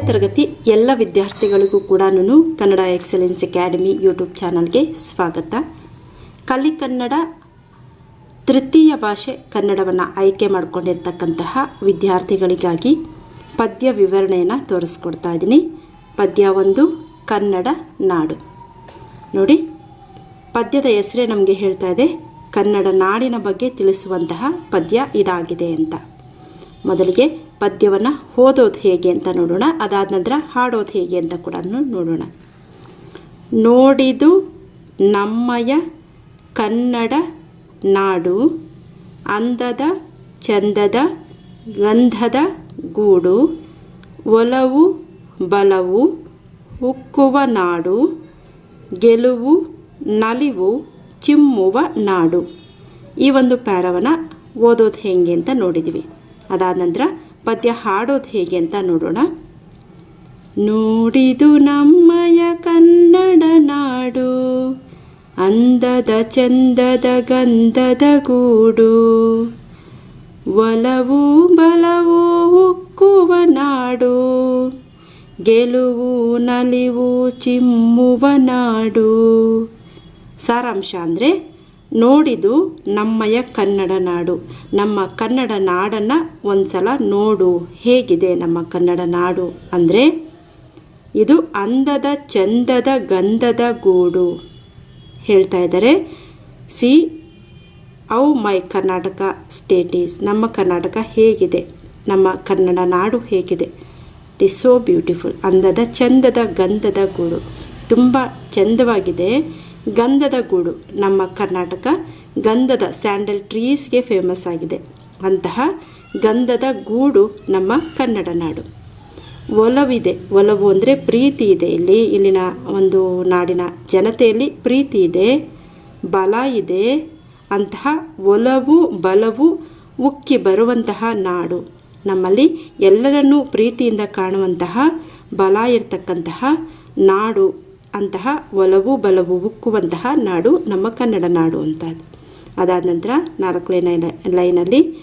ತರಗತಿ ಎಲ್ಲ ವಿದ್ಯಾರ್ಥಿಗಳಿಗೂ ಕೂಡ ಕನ್ನಡ ಎಕ್ಸಲೆನ್ಸ್ ಅಕಾಡೆಮಿ ಯೂಟ್ಯೂಬ್ ಚಾನಲ್ಗೆ ಸ್ವಾಗತ. ಕಲಿ ಕನ್ನಡ ತೃತೀಯ ಭಾಷೆ ಕನ್ನಡವನ್ನು ಆಯ್ಕೆ ಮಾಡಿಕೊಂಡಿರ್ತಕ್ಕಂತಹ ವಿದ್ಯಾರ್ಥಿಗಳಿಗಾಗಿ ಪದ್ಯ ವಿವರಣೆಯನ್ನು ತೋರಿಸ್ಕೊಡ್ತಾ ಇದ್ದೀನಿ. ಪದ್ಯ ಒಂದು, ಕನ್ನಡ ನಾಡು. ನೋಡಿ, ಪದ್ಯದ ಹೆಸರೇ ನಮಗೆ ಹೇಳ್ತಾ ಇದೆ. ಕನ್ನಡ ನಾಡಿನ ಬಗ್ಗೆ ತಿಳಿಸುವಂತಹ ಪದ್ಯ ಇದಾಗಿದೆ ಅಂತ. ಮೊದಲಿಗೆ ಪದ್ಯವನ್ನು ಓದೋದು ಹೇಗೆ ಅಂತ ನೋಡೋಣ. ಅದಾದ ನಂತರ ಹಾಡೋದು ಹೇಗೆ ಅಂತ ಕೂಡ ನೋಡೋಣ. ನೋಡಿದು ನಮ್ಮಯ ಕನ್ನಡ ನಾಡು, ಅಂದದ ಚಂದದ ಗಂಧದ ಗೂಡು, ಒಲವು ಬಲವು ಉಕ್ಕುವ ನಾಡು, ಗೆಲುವು ನಲಿವು ಚಿಮ್ಮುವ ನಾಡು. ಈ ಒಂದು ಪ್ಯಾರವನ್ನು ಓದೋದು ಹೇಗೆ ಅಂತ ನೋಡಿದ್ವಿ. ಅದಾದ ನಂತರ ಪದ್ಯ ಹಾಡೋದು ಹೇಗೆ ಅಂತ ನೋಡೋಣ. ನೋಡಿದು ನಮ್ಮಯ ಕನ್ನಡ ನಾಡು, ಅಂದದ ಚಂದದ ಗಂಧದ ಗೂಡು, ಒಲವು ಬಲವು ಉಕ್ಕುವ ನಾಡು, ಗೆಲುವು ನಲಿವು ಚಿಮ್ಮುವ ನಾಡು. ಸಾರಾಂಶ ಅಂದರೆ ನೋಡಿದು ನಮ್ಮಯ ಕನ್ನಡ ನಾಡು. ನಮ್ಮ ಕನ್ನಡ ನಾಡನ್ನು ಒಂದ್ಸಲ ನೋಡು. ಹೇಗಿದೆ ನಮ್ಮ ಕನ್ನಡ ನಾಡು ಅಂದರೆ? ಇದು ಅಂದದ, ಚಂದದ ಗಂಧದ ಗೂಡು. ಹೇಳ್ತಾ ಇದ್ದಾರೆ ಸಿ. ಔ, ಮೈ ಕರ್ನಾಟಕ ಸ್ಟೇಟ್ ಈಸ್ ನಮ್ಮ ಕರ್ನಾಟಕ ಹೇಗಿದೆ? ನಮ್ಮ ಕನ್ನಡ ನಾಡು ಹೇಗಿದೆ? ಇಟ್ ಈಸ್ ಸೋ ಬ್ಯೂಟಿಫುಲ್ ಅಂದದ, ಚಂದದ ಗಂಧದ ಗೂಡು. ತುಂಬ ಚಂದವಾಗಿದೆ. ಗಂಧದ ಗೂಡು. ನಮ್ಮ ಕರ್ನಾಟಕ ಗಂಧದ ಸ್ಯಾಂಡಲ್ ಟ್ರೀಸ್ಗೆ ಫೇಮಸ್ ಆಗಿದೆ. ಅಂತಹ ಗಂಧದ ಗೂಡು ನಮ್ಮ ಕನ್ನಡ ನಾಡು. ಒಲವಿದೆ. ಒಲವು ಅಂದರೆ ಪ್ರೀತಿ ಇದೆ. ಇಲ್ಲಿ, ಇಲ್ಲಿನ ಒಂದು ನಾಡಿನ ಜನತೆಯಲ್ಲಿ ಪ್ರೀತಿ ಇದೆ, ಬಲ ಇದೆ. ಅಂತಹ ಒಲವು, ಬಲವು ಉಕ್ಕಿ ಬರುವಂತಹ ನಾಡು. ನಮ್ಮಲ್ಲಿ ಎಲ್ಲರನ್ನೂ ಪ್ರೀತಿಯಿಂದ ಕಾಣುವಂತಹ, ಬಲ ಇರತಕ್ಕಂತಹ ನಾಡು. ಅಂತಹ ಒಲವು ಬಲವು ಉಕ್ಕುವಂತಹ ನಾಡು ನಮ್ಮ ಕನ್ನಡ ನಾಡು ಅಂತ ಅದಾದ ನಂತರ ನಾಲ್ಕನೇ ಲೈನ್ ಲೈನಲ್ಲಿ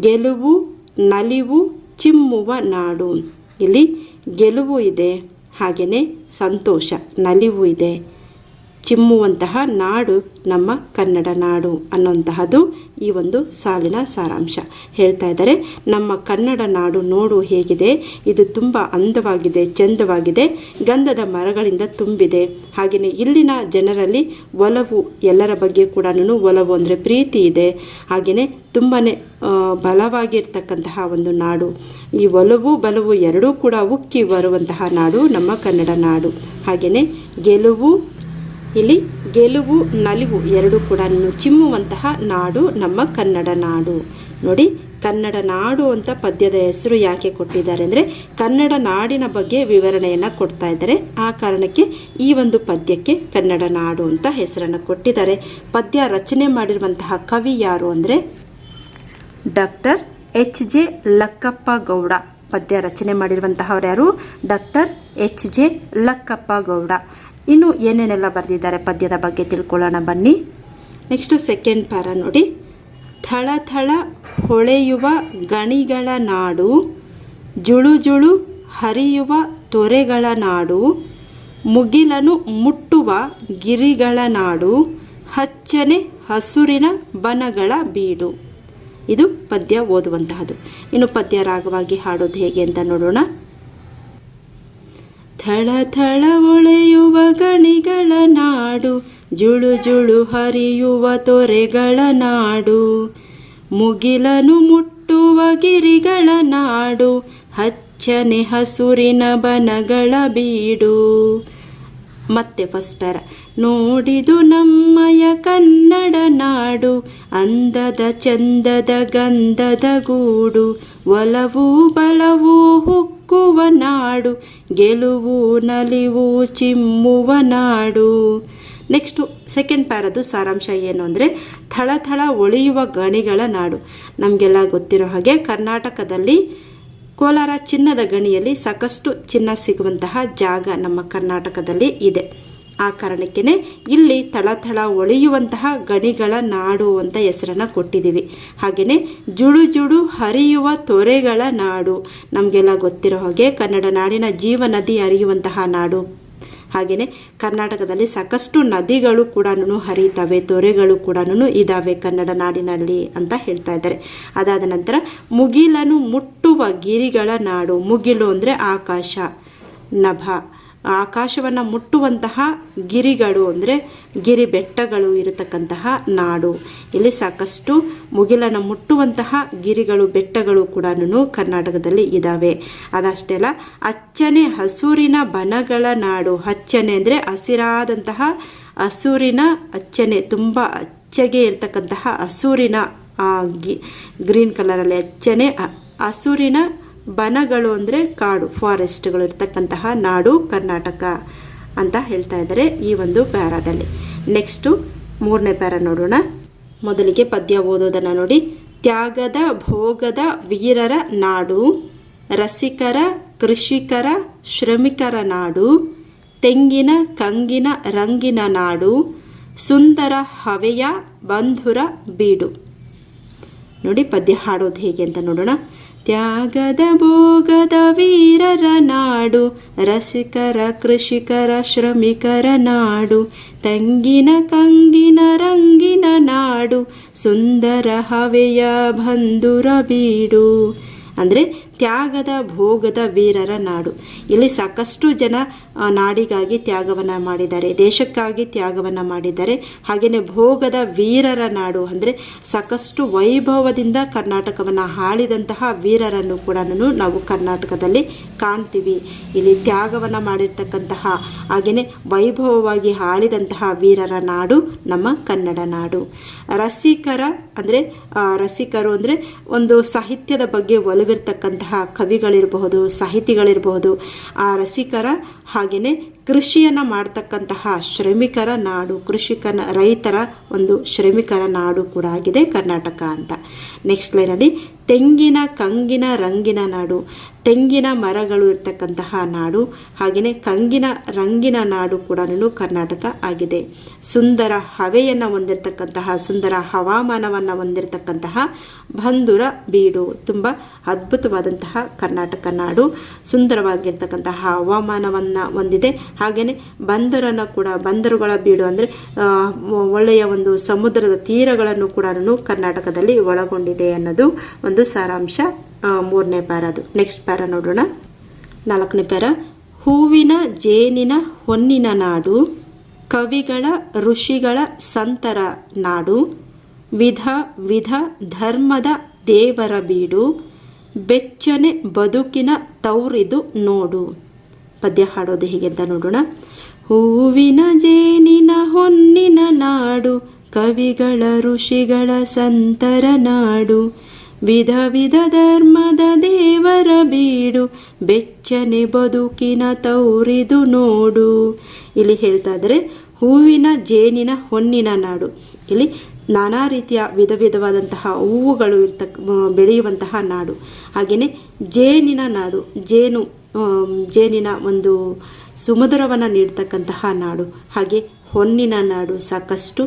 ಗೆಲುವು, ನಲಿವು, ಚಿಮ್ಮುವ ನಾಡು. ಇಲ್ಲಿ ಗೆಲುವು ಇದೆ ಹಾಗೆಯೇ ಸಂತೋಷ, ನಲಿವು ಇದೆ. ಚಿಮ್ಮುವಂತಹ ನಾಡು ನಮ್ಮ ಕನ್ನಡ ನಾಡು ಅನ್ನುವಂತಹದ್ದು ಈ ಒಂದು ಸಾಲಿನ ಸಾರಾಂಶ. ಹೇಳ್ತಾ ಇದ್ದಾರೆ, ನಮ್ಮ ಕನ್ನಡ ನಾಡು ನೋಡು ಹೇಗಿದೆ? ಇದು ತುಂಬ ಅಂದವಾಗಿದೆ, ಚಂದವಾಗಿದೆ, ಗಂಧದ ಮರಗಳಿಂದ ತುಂಬಿದೆ. ಹಾಗೆಯೇ ಇಲ್ಲಿನ ಜನರಲ್ಲಿ ಒಲವು ಎಲ್ಲರ ಬಗ್ಗೆ ಕೂಡ ಒಲವು ಅಂದರೆ ಪ್ರೀತಿ ಇದೆ. ಹಾಗೆಯೇ ತುಂಬಾ ಬಲವಾಗಿರ್ತಕ್ಕಂತಹ ಒಂದು ನಾಡು. ಈ ಒಲವು, ಬಲವು ಎರಡೂ ಕೂಡ ಉಕ್ಕಿ ಬರುವಂತಹ ನಾಡು ನಮ್ಮ ಕನ್ನಡ ನಾಡು. ಹಾಗೆಯೇ ಗೆಲುವು ಇಲ್ಲಿ ಗೆಲುವು, ನಲಿವು ಎರಡು ಕೂಡ ಚಿಮ್ಮುವಂತಹ ನಾಡು, ನಮ್ಮ ಕನ್ನಡ ನಾಡು. ನೋಡಿ, ಕನ್ನಡ ನಾಡು ಅಂತ ಪದ್ಯದ ಹೆಸರು ಯಾಕೆ ಕೊಟ್ಟಿದ್ದಾರೆ ಅಂದರೆ, ಕನ್ನಡ ನಾಡಿನ ಬಗ್ಗೆ ವಿವರಣೆಯನ್ನು ಕೊಡ್ತಾ ಇದ್ದಾರೆ. ಆ ಕಾರಣಕ್ಕೆ ಈ ಒಂದು ಪದ್ಯಕ್ಕೆ ಕನ್ನಡ ನಾಡು ಅಂತ ಹೆಸರನ್ನು ಕೊಟ್ಟಿದ್ದಾರೆ. ಪದ್ಯ ರಚನೆ ಮಾಡಿರುವಂತಹ ಕವಿ ಯಾರು ಅಂದರೆ, doctor H J Lakkappa Gowda. ಪದ್ಯ ರಚನೆ ಮಾಡಿರುವಂತಹವ್ರು ಯಾರು? Doctor H J Lakkappa Gowda. ಇನ್ನು ಏನೇನೆಲ್ಲ ಬರೆದಿದ್ದಾರೆ ಪದ್ಯದ ಬಗ್ಗೆ ತಿಳ್ಕೊಳ್ಳೋಣ ಬನ್ನಿ. ನೆಕ್ಸ್ಟು ಸೆಕೆಂಡ್ ಪಾರ ನೋಡಿ. ಥಳ ಥಳ ಹೊಳೆಯುವ ಗಣಿಗಳ ನಾಡು, ಜುಳು ಜುಳು ಹರಿಯುವ ತೊರೆಗಳ ನಾಡು, ಮುಗಿಲನು ಮುಟ್ಟುವ ಗಿರಿಗಳ ನಾಡು, ಹಚ್ಚನೆ ಹಸುರಿನ ಬನಗಳ ಬೀಡು. ಇದು ಪದ್ಯ ಓದುವಂತಹದ್ದು. ಇನ್ನು ಪದ್ಯ ರಾಗವಾಗಿ ಹಾಡೋದು ಹೇಗೆ ಅಂತ ನೋಡೋಣ. ಥಳ ಥಳ ಒಳೆಯುವ ಗಣಿಗಳ ನಾಡು, ಜುಳು ಜುಳು ಹರಿಯುವ ತೊರೆಗಳ ನಾಡು. ಮುಗಿಲನು ಮುಟ್ಟುವ ಗಿರಿಗಳ ನಾಡು, ಹಚ್ಚನೆ ಹಸುರಿನ ಬನಗಳ ಬೀಡು. ಮತ್ತೆ ಫಸ್ಟ್ ಪ್ಯಾರ ನೋಡಿದು ನಮ್ಮಯ ಕನ್ನಡ ನಾಡು, ಅಂದದ ಚಂದದ ಗಂಧದ ಗೂಡು, ಒಲವು ಬಲವು ಹುಕ್ಕುವ ನಾಡು, ಗೆಲುವು ನಲಿವು ಚಿಮ್ಮುವ ನಾಡು. ನೆಕ್ಸ್ಟು ಸೆಕೆಂಡ್ ಪ್ಯಾರದು ಸಾರಾಂಶ ಏನು ಅಂದರೆ ಥಳಥಳ ಒಳಿಯುವ ಗಣಿಗಳ ನಾಡು. ನಮಗೆಲ್ಲ ಗೊತ್ತಿರೋ ಹಾಗೆ ಕರ್ನಾಟಕದಲ್ಲಿ ಕೋಲಾರ ಚಿನ್ನದ ಗಣಿಯಲ್ಲಿ ಸಾಕಷ್ಟು ಚಿನ್ನ ಸಿಗುವಂತಹ ಜಾಗ ನಮ್ಮ ಕರ್ನಾಟಕದಲ್ಲಿ ಇದೆ. ಆ ಕಾರಣಕ್ಕೇ ಇಲ್ಲಿ ಥಳಥಳ ಒಳೆಯುವಂತಹ ಗಣಿಗಳ ನಾಡು ಅಂತ ಹೆಸರನ್ನು ಕೊಟ್ಟಿದ್ದೀವಿ. ಹಾಗೆಯೇ ಜುಳು ಜುಳು ಹರಿಯುವ ತೊರೆಗಳ ನಾಡು. ನಮಗೆಲ್ಲ ಗೊತ್ತಿರೋ ಹಾಗೆ ಕನ್ನಡ ನಾಡಿನ ಜೀವ ನದಿ ಹರಿಯುವಂತಹ ನಾಡು. ಹಾಗೆಯೇ ಕರ್ನಾಟಕದಲ್ಲಿ ಸಾಕಷ್ಟು ನದಿಗಳು ಕೂಡ ಹರಿತವೆ ತೊರೆಗಳು ಕೂಡ ಇದ್ದಾವೆ ಕನ್ನಡ ನಾಡಿನಲ್ಲಿ ಅಂತ ಹೇಳ್ತಾ ಇದ್ದಾರೆ. ಅದಾದ ನಂತರ ಮುಗಿಲನ್ನು ಮುಟ್ಟುವ ಗಿರಿಗಳ ನಾಡು, ಮುಗಿಲು ಅಂದರೆ ಆಕಾಶ, ನಭ. ಆಕಾಶವನ್ನು ಮುಟ್ಟುವಂತಹ ಗಿರಿಗಳು ಅಂದರೆ ಗಿರಿ ಬೆಟ್ಟಗಳು ಇರತಕ್ಕಂತಹ ನಾಡು. ಇಲ್ಲಿ ಸಾಕಷ್ಟು ಮುಗಿಲನ್ನು ಮುಟ್ಟುವಂತಹ ಗಿರಿಗಳು, ಬೆಟ್ಟಗಳು ಕೂಡ ಕರ್ನಾಟಕದಲ್ಲಿ ಇದ್ದಾವೆ ಅದಷ್ಟೇ ಅಲ್ಲ ಅಚ್ಚನೆ ಹಸೂರಿನ ಬನಗಳ ನಾಡು. ಹಚ್ಚನೆ ಅಂದರೆ ಹಸಿರಾದಂತಹ ಹಸೂರಿನ ಅಚ್ಚನೆ, ತುಂಬ ಅಚ್ಚಗೆ ಇರತಕ್ಕಂತಹ ಹಸೂರಿನ ಗ್ರೀನ್ ಕಲರಲ್ಲಿ ಅಚ್ಚನೆ ಹಸೂರಿನ ಬನಗಳು ಅಂದರೆ ಕಾಡು ಫಾರೆಸ್ಟ್ಗಳು ಇರ್ತಕ್ಕಂತಹ ನಾಡು, ಕರ್ನಾಟಕ ಅಂತ ಹೇಳ್ತಾ ಇದ್ದಾರೆ ಈ ಒಂದು ಪ್ಯಾರಾದಲ್ಲಿ. ನೆಕ್ಸ್ಟು ಮೂರನೇ ಪ್ಯಾರ ನೋಡೋಣ. ಮೊದಲಿಗೆ ಪದ್ಯ ಓದೋದನ್ನು ನೋಡಿ. ತ್ಯಾಗದ, ಭೋಗದ ವೀರರ ನಾಡು, ರಸಿಕರ, ಕೃಷಿಕರ, ಶ್ರಮಿಕರ ನಾಡು, ತೆಂಗಿನ, ಕಂಗಿನ, ರಂಗಿನ ನಾಡು, ಸುಂದರ ಹವೆಯ, ಬಂಧುರ ಬೀಡು. ನೋಡಿ ಪದ್ಯ ಹಾಡೋದು ಹೇಗೆ ಅಂತ ನೋಡೋಣ. ತ್ಯಾಗದ ಭೋಗದ ವೀರರ ನಾಡು, ರಸಿಕರ, ಕೃಷಿಕರ, ಶ್ರಮಿಕರ ನಾಡು, ತಂಗಿನ ಕಂಗಿನ ರಂಗಿನ ನಾಡು, ಸುಂದರ ಹವೆಯ ಬಂಧುರ ಬೀಡು. ಅಂದರೆ ತ್ಯಾಗದ ಭೋಗದ ವೀರರ ನಾಡು. ಇಲ್ಲಿ ಸಾಕಷ್ಟು ಜನ ನಾಡಿಗಾಗಿ ತ್ಯಾಗವನ್ನು ಮಾಡಿದ್ದಾರೆ. ದೇಶಕ್ಕಾಗಿ ತ್ಯಾಗವನ್ನು ಮಾಡಿದ್ದಾರೆ. ಹಾಗೆಯೇ ಭೋಗದ ವೀರರ ನಾಡು ಅಂದರೆ ಸಾಕಷ್ಟು ವೈಭವದಿಂದ ಕರ್ನಾಟಕವನ್ನು ಆಳಿದಂತಹ ವೀರರನ್ನು ಕೂಡ ನಾವು ಕರ್ನಾಟಕದಲ್ಲಿ ಕಾಣ್ತೀವಿ. ಇಲ್ಲಿ ತ್ಯಾಗವನ್ನು ಮಾಡಿರ್ತಕ್ಕಂತಹ ಹಾಗೆಯೇ ವೈಭವವಾಗಿ ಆಳಿದಂತಹ ವೀರರ ನಾಡು ನಮ್ಮ ಕನ್ನಡ ನಾಡು. ರಸಿಕರ ಅಂದರೆ ರಸಿಕರು ಅಂದರೆ ಒಂದು ಸಾಹಿತ್ಯದ ಬಗ್ಗೆ ಒಲವಿರ್ತಕ್ಕಂತಹ ಕವಿಗಳಿರಬಹುದು ಸಾಹಿತಿಗಳಿರಬಹುದು ಆ ರಸಿಕರ ಹಾಗೆಯೇ ಕೃಷಿಯನ್ನು ಮಾಡ್ತಕ್ಕಂತಹ ಶ್ರಮಿಕರ ನಾಡು, ಕೃಷಿಕನ ರೈತರ ಒಂದು ಶ್ರಮಿಕರ ನಾಡು ಕೂಡ ಆಗಿದೆ ಕರ್ನಾಟಕ ಅಂತ. ನೆಕ್ಸ್ಟ್ ಲೈನಲ್ಲಿ ತೆಂಗಿನ ಕಂಗಿನ ರಂಗಿನ ನಾಡು, ತೆಂಗಿನ ಮರಗಳು ಇರ್ತಕ್ಕಂತಹ ನಾಡು ಹಾಗೆಯೇ ಕಂಗಿನ ರಂಗಿನ ನಾಡು ಕೂಡ ಕರ್ನಾಟಕ ಆಗಿದೆ. ಸುಂದರ ಹವೆಯನ್ನು ಹೊಂದಿರತಕ್ಕಂತಹ, ಸುಂದರ ಹವಾಮಾನವನ್ನು ಹೊಂದಿರತಕ್ಕಂತಹ ಬಂಧುರ ಬೀಡು, ತುಂಬ ಅದ್ಭುತವಾದಂತಹ ಕರ್ನಾಟಕ ನಾಡು, ಸುಂದರವಾಗಿರ್ತಕ್ಕಂತಹ ಹವಾಮಾನವನ್ನು ಹೊಂದಿದೆ. ಹಾಗೆಯೇ ಬಂದರನ್ನು ಕೂಡ, ಬಂದರುಗಳ ಬೀಡು ಅಂದರೆ ಒಳ್ಳೆಯ ಒಂದು ಸಮುದ್ರದ ತೀರಗಳನ್ನು ಕೂಡ ಕರ್ನಾಟಕದಲ್ಲಿ ಒಳಗೊಂಡಿದೆ ಅನ್ನೋದು ಒಂದು ಸಾರಾಂಶ. ಮೂರನೇ ಪ್ಯಾರದು ನೆಕ್ಸ್ಟ್ ಪ್ಯಾರ ನೋಡೋಣ. ನಾಲ್ಕನೇ ಪ್ಯಾರ. ಹೂವಿನ ಜೇನಿನ ಹೊನ್ನಿನ ನಾಡು, ಕವಿಗಳ ಋಷಿಗಳ ಸಂತರ ನಾಡು, ವಿಧ ವಿಧ ಧರ್ಮದ ದೇವರ ಬೀಡು, ಬೆಚ್ಚನೆ ಬದುಕಿನ ತೌರಿದು ನೋಡು. ಪದ್ಯ ಹಾಡೋದು ಹೇಗೆ ಅಂತ ನೋಡೋಣ. ಹೂವಿನ ಜೇನಿನ ಹೊನ್ನಿನ ನಾಡು, ಕವಿಗಳ ಋಷಿಗಳ ಸಂತರ ನಾಡು, ವಿಧ ವಿಧ ಧರ್ಮದ ದೇವರ ಬೀಡು, ಬೆಚ್ಚನೆ ಬದುಕಿನ ತೌರಿದು ನೋಡು. ಇಲ್ಲಿ ಹೇಳ್ತಾ ಇದ್ರೆ ಹೂವಿನ ಜೇನಿನ ಹೊನ್ನಿನ ನಾಡು. ಇಲ್ಲಿ ನಾನಾ ರೀತಿಯ ವಿಧ ವಿಧವಾದಂತಹ ಹೂವುಗಳು ಇರ್ತಕ್ಕ ಬೆಳೆಯುವಂತಹ ನಾಡು. ಹಾಗೆಯೇ ಜೇನಿನ ನಾಡು, ಜೇನು ಜೇನಿನ ಒಂದು ಸುಮಧುರವನ್ನು ನೀಡ್ತಕ್ಕಂತಹ ನಾಡು. ಹಾಗೆ ಹೊನ್ನಿನ ನಾಡು ಸಾಕಷ್ಟು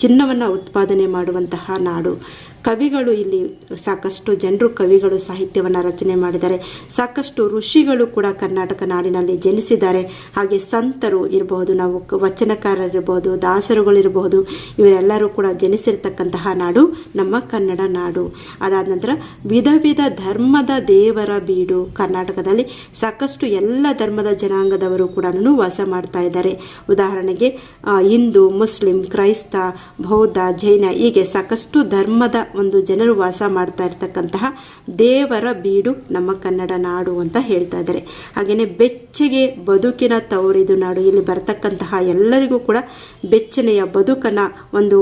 ಚಿನ್ನವನ್ನು ಉತ್ಪಾದನೆ ಮಾಡುವಂತಹ ನಾಡು. ಕವಿಗಳು ಇಲ್ಲಿ ಸಾಕಷ್ಟು ಜನರು ಕವಿಗಳು ಸಾಹಿತ್ಯವನ್ನು ರಚನೆ ಮಾಡಿದ್ದಾರೆ. ಸಾಕಷ್ಟು ಋಷಿಗಳು ಕೂಡ ಕರ್ನಾಟಕ ನಾಡಿನಲ್ಲಿ ಜನಿಸಿದ್ದಾರೆ. ಹಾಗೆ ಸಂತರು ಇರಬಹುದು ನಾವು ವಚನಕಾರರಿರ್ಬೋದು ದಾಸರುಗಳಿರಬಹುದು ಇವರೆಲ್ಲರೂ ಕೂಡ ಜನಿಸಿರ್ತಕ್ಕಂತಹ ನಾಡು ನಮ್ಮ ಕನ್ನಡ ನಾಡು. ಅದಾದ ನಂತರ ವಿಧ ವಿಧ ಧರ್ಮದ ದೇವರ ಬೀಡು ಕರ್ನಾಟಕದಲ್ಲಿ ಸಾಕಷ್ಟು ಎಲ್ಲ ಧರ್ಮದ ಜನಾಂಗದವರು ಕೂಡ ವಾಸ ಮಾಡ್ತಾ ಇದ್ದಾರೆ. ಉದಾಹರಣೆಗೆ ಹಿಂದೂ, ಮುಸ್ಲಿಂ, ಕ್ರೈಸ್ತ, ಬೌದ್ಧ, ಜೈನ ಹೀಗೆ ಸಾಕಷ್ಟು ಧರ್ಮದ ಒಂದು ಜನರು ವಾಸ ಮಾಡ್ತಾ ಇರ್ತಕ್ಕಂತಹ ದೇವರ ಬೀಡು ನಮ್ಮ ಕನ್ನಡ ನಾಡು ಅಂತ ಹೇಳ್ತಾ ಇದ್ದಾರೆ. ಹಾಗೆಯೇ ಬೆಚ್ಚಗೆ ಬದುಕಿನ ತವರಿದು ನಾಡು. ಇಲ್ಲಿ ಬರ್ತಕ್ಕಂತಹ ಎಲ್ಲರಿಗೂ ಕೂಡ ಬೆಚ್ಚನೆಯ ಬದುಕನ್ನು ಒಂದು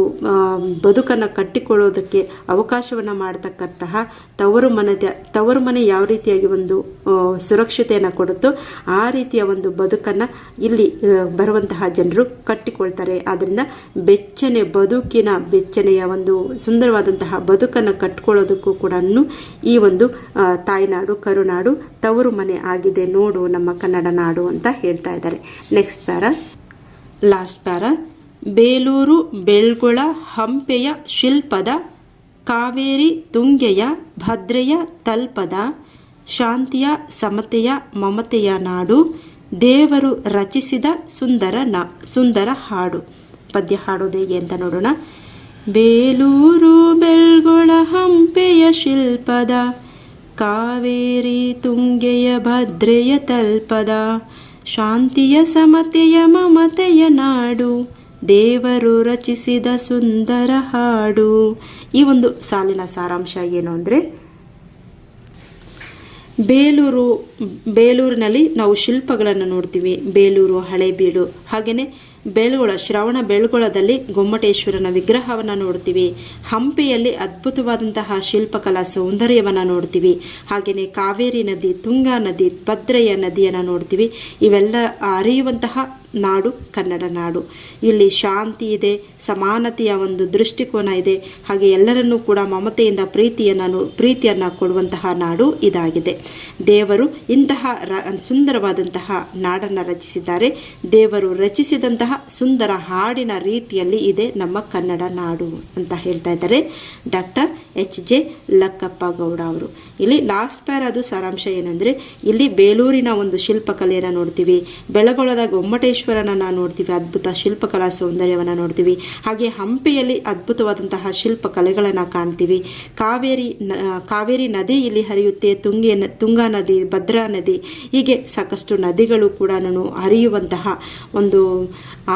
ಬದುಕನ್ನು ಕಟ್ಟಿಕೊಳ್ಳೋದಕ್ಕೆ ಅವಕಾಶವನ್ನು ಮಾಡ್ತಕ್ಕಂತಹ ತವರು ಮನೆದ, ತವರು ಮನೆ ಯಾವ ರೀತಿಯಾಗಿ ಒಂದು ಸುರಕ್ಷತೆಯನ್ನು ಕೊಡುತ್ತೋ ಆ ರೀತಿಯ ಒಂದು ಬದುಕನ್ನು ಇಲ್ಲಿ ಬರುವಂತಹ ಜನರು ಕಟ್ಟಿಕೊಳ್ತಾರೆ. ಆದ್ದರಿಂದ ಬೆಚ್ಚನೆ, ಬದುಕಿನ ಬೆಚ್ಚನೆಯ ಒಂದು ಸುಂದರವಾದಂತಹ ಬದುಕನ್ನು ಕಟ್ಕೊಳ್ಳೋದಕ್ಕೂ ಕೂಡ ಈ ಒಂದು ತಾಯ್ನಾಡು, ಕರುನಾಡು ತವರು ಮನೆ ಆಗಿದೆ ನೋಡು ನಮ್ಮ ಕನ್ನಡ ನಾಡು ಅಂತ ಹೇಳ್ತಾ ಇದ್ದಾರೆ. Next para last para, Belur Belgola ಹಂಪೆಯ ಶಿಲ್ಪದ ಕಾವೇರಿ ತುಂಗೆಯ ಭದ್ರೆಯ ತಲ್ಪದ ಶಾಂತಿಯ ಸಮತೆಯ ಮಮತೆಯ ನಾಡು ದೇವರು ರಚಿಸಿದ ಸುಂದರ ನಾ, ಸುಂದರ ಹಾಡು. ಪದ್ಯ ಹಾಡೋದು ಹೇಗೆ ಅಂತ ನೋಡೋಣ. ಬೇಲೂರು ಬೆಳ್ಗೊಳ ಹಂಪೆಯ ಶಿಲ್ಪದ, ಕಾವೇರಿ ತುಂಗೆಯ ಭದ್ರೆಯ ತಲ್ಪದ, ಶಾಂತಿಯ ಸಮತೆಯ ಮಮತೆಯ ನಾಡು, ದೇವರು ರಚಿಸಿದ ಸುಂದರ ಹಾಡು. ಈ ಒಂದು ಸಾಲಿನ ಸಾರಾಂಶ ಏನು ಅಂದರೆ, ಬೇಲೂರು, ಬೇಲೂರಿನಲ್ಲಿ ನಾವು ಶಿಲ್ಪಗಳನ್ನು ನೋಡ್ತೀವಿ. ಬೇಲೂರು, ಹಳೇಬೀಡು, ಹಾಗೆಯೇ ಬೆಳ್ಗೊಳ ಶ್ರವಣ ಬೆಳ್ಗೊಳದಲ್ಲಿ ಗೊಮ್ಮಟೇಶ್ವರನ ವಿಗ್ರಹವನ್ನು ನೋಡ್ತೀವಿ. ಹಂಪಿಯಲ್ಲಿ ಅದ್ಭುತವಾದಂತಹ ಶಿಲ್ಪಕಲಾ ಸೌಂದರ್ಯವನ್ನು ನೋಡ್ತೀವಿ. ಹಾಗೆಯೇ ಕಾವೇರಿ ನದಿ, ತುಂಗಾ ನದಿ, ಭದ್ರಯ್ಯ ನದಿಯನ್ನು ನೋಡ್ತೀವಿ. ಇವೆಲ್ಲ ಹರಿಯುವಂತಹ ನಾಡು, ಕನ್ನಡ ನಾಡು. ಇಲ್ಲಿ ಶಾಂತಿ ಇದೆ, ಸಮಾನತೆಯ ಒಂದು ದೃಷ್ಟಿಕೋನ ಇದೆ. ಹಾಗೆ ಎಲ್ಲರನ್ನೂ ಕೂಡ ಮಮತೆಯಿಂದ ಪ್ರೀತಿಯನ್ನು ಪ್ರೀತಿಯನ್ನು ಕೊಡುವಂತಹ ನಾಡು ಇದಾಗಿದೆ. ದೇವರು ಇಂತಹ ರ, ಸುಂದರವಾದಂತಹ ನಾಡನ್ನು ರಚಿಸಿದ್ದಾರೆ. ದೇವರು ರಚಿಸಿದಂತಹ ಸುಂದರ ಹಾಡಿನ ರೀತಿಯಲ್ಲಿ ಇದೆ ನಮ್ಮ ಕನ್ನಡ ನಾಡು ಅಂತ ಹೇಳ್ತಾ ಇದ್ದಾರೆ doctor H J Lakkappa Gowda ಅವರು. ಇಲ್ಲಿ ಲಾಸ್ಟ್ ಪ್ಯಾರ್ ಅದು ಸಾರಾಂಶ ಏನಂದರೆ, ಇಲ್ಲಿ ಬೇಲೂರಿನ ಒಂದು ಶಿಲ್ಪಕಲೆಯನ್ನು ನೋಡ್ತೀವಿ. ಬೆಳಗೊಳದ ಗೊಮ್ಮಟೇಶ್ವರನನ್ನು ನೋಡ್ತೀವಿ, ಅದ್ಭುತ ಶಿಲ್ಪಕಲಾ ಸೌಂದರ್ಯವನ್ನು ನೋಡ್ತೀವಿ. ಹಾಗೆ ಹಂಪಿಯಲ್ಲಿ ಅದ್ಭುತವಾದಂತಹ ಶಿಲ್ಪಕಲೆಗಳನ್ನು ಕಾಣ್ತೀವಿ. ಕಾವೇರಿ ಕಾವೇರಿ ನದಿ ಇಲ್ಲಿ ಹರಿಯುತ್ತೆ, ತುಂಗೆ ತುಂಗಾ ನದಿ, ಭದ್ರಾ ನದಿ, ಹೀಗೆ ಸಾಕಷ್ಟು ನದಿಗಳು ಕೂಡ ಹರಿಯುವಂತಹ ಒಂದು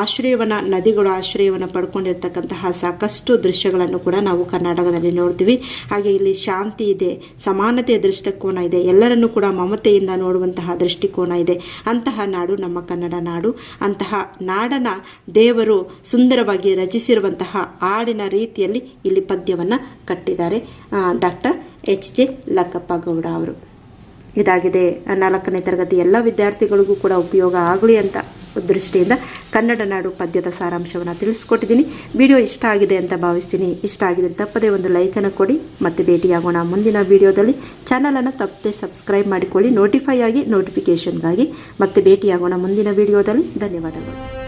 ಆಶ್ರಯವನ್ನು, ನದಿಗಳು ಆಶ್ರಯವನ್ನು ಪಡ್ಕೊಂಡಿರ್ತಕ್ಕಂತಹ ಸಾಕಷ್ಟು ದೃಶ್ಯಗಳನ್ನು ಕೂಡ ನಾವು ಕರ್ನಾಟಕದಲ್ಲಿ ನೋಡ್ತೀವಿ. ಹಾಗೆ ಇಲ್ಲಿ ಶಾಂತಿ ಇದೆ, ಸಮಾನತೆಯ ದೃಷ್ಟಿಕೋನ ಇದೆ, ಎಲ್ಲರನ್ನು ಕೂಡ ಮಮತೆಯಿಂದ ನೋಡುವಂತಹ ದೃಷ್ಟಿಕೋನ ಇದೆ. ಅಂತಹ ನಾಡು ನಮ್ಮ ಕನ್ನಡ ನಾಡು. ಅಂತಹ ನಾಡನ ದೇವರು ಸುಂದರವಾಗಿ ರಚಿಸಿರುವಂತಹ ಹಾಡಿನ ರೀತಿಯಲ್ಲಿ ಇಲ್ಲಿ ಪದ್ಯವನ್ನು ಕಟ್ಟಿದ್ದಾರೆ doctor H J Lakkappa Gowda ಅವರು. ಇದಾಗಿದೆ, ನಾಲ್ಕನೇ ತರಗತಿ ಎಲ್ಲ ವಿದ್ಯಾರ್ಥಿಗಳಿಗೂ ಕೂಡ ಉಪಯೋಗ ಆಗಲಿ ಅಂತ. ದೃಷ್ಟಿಯಿಂದ ಕನ್ನಡ ನಾಡು ಪದ್ಯದ ಸಾರಾಂಶವನ್ನು ತಿಳಿಸ್ಕೊಟ್ಟಿದ್ದೀನಿ. ವಿಡಿಯೋ ಇಷ್ಟ ಆಗಿದೆ ಅಂತ ಭಾವಿಸ್ತೀನಿ. ಇಷ್ಟ ಆಗಿದೆ ತಪ್ಪದೇ ಒಂದು ಲೈಕನ್ನು ಕೊಡಿ. ಮತ್ತೆ ಭೇಟಿಯಾಗೋಣ ಮುಂದಿನ ವಿಡಿಯೋದಲ್ಲಿ. ಚಾನಲನ್ನು ತಪ್ಪದೆ ಸಬ್ಸ್ಕ್ರೈಬ್ ಮಾಡಿಕೊಳ್ಳಿ. ನೋಟಿಫೈ ಆಗಿ ನೋಟಿಫಿಕೇಷನ್ಗಾಗಿ ಮತ್ತೆ ಭೇಟಿಯಾಗೋಣ ಮುಂದಿನ ವಿಡಿಯೋದಲ್ಲಿ. ಧನ್ಯವಾದಗಳು.